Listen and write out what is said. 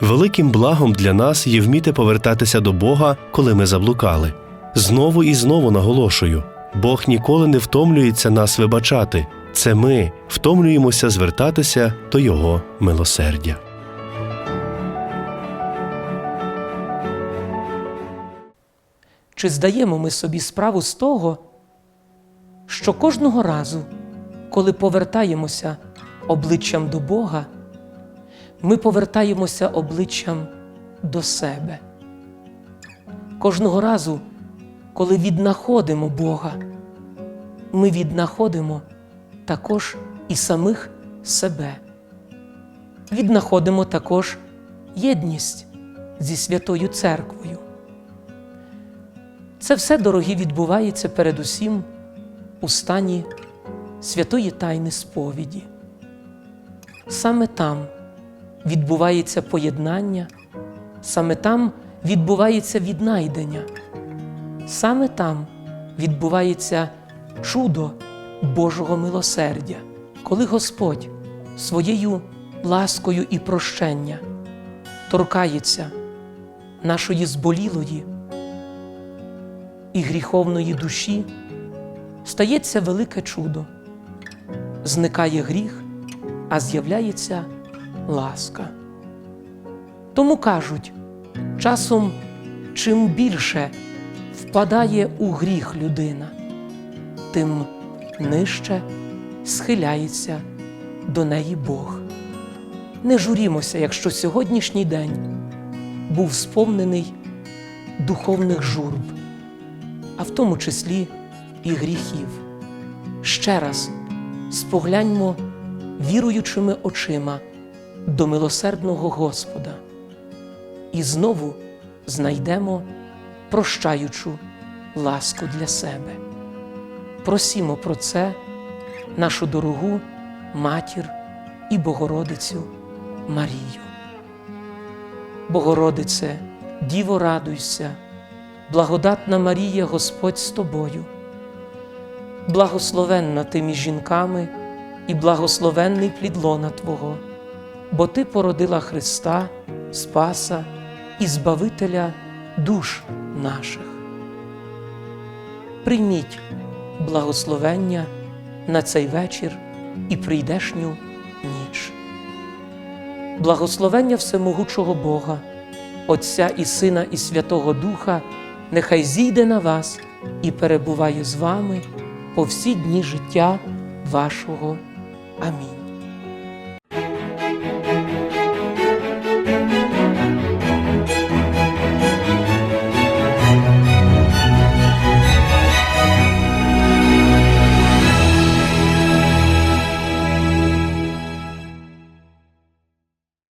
Великим благом для нас є вміти повертатися до Бога, коли ми заблукали. Знову і знову наголошую: Бог ніколи не втомлюється нас вибачати. Це ми втомлюємося звертатися до Його милосердя. Чи здаємо ми собі справу з того, що кожного разу, коли повертаємося обличчям до Бога, ми повертаємося обличчям до себе. Кожного разу, коли віднаходимо Бога, ми віднаходимо також і самих себе. Віднаходимо також єдність зі Святою Церквою. Це все, дорогі, відбувається передусім у стані святої тайни сповіді. Саме там відбувається поєднання, саме там відбувається віднайдення, саме там відбувається чудо Божого милосердя, коли Господь своєю ласкою і прощення торкається нашої зболілої і гріховної душі, стається велике чудо. Зникає гріх, а з'являється ласка. Тому кажуть, часом чим більше впадає у гріх людина, тим нижче схиляється до неї Бог. Не журімося, якщо сьогоднішній день був сповнений духовних журб а в тому числі і гріхів. Ще раз спогляньмо віруючими очима до милосердного Господа і знову знайдемо прощаючу ласку для себе. Просімо про це нашу дорогу матір і Богородицю Марію. Богородице, Діво, радуйся! Благодатна Марія, Господь з тобою, благословенна ти між жінками і благословенний плід лона Твого, бо Ти породила Христа, Спаса і Збавителя душ наших. Прийміть благословення на цей вечір і прийдешню ніч. Благословення Всемогучого Бога, Отця і Сина, і Святого Духа нехай зійде на вас і перебуває з вами по всі дні життя вашого. Амінь.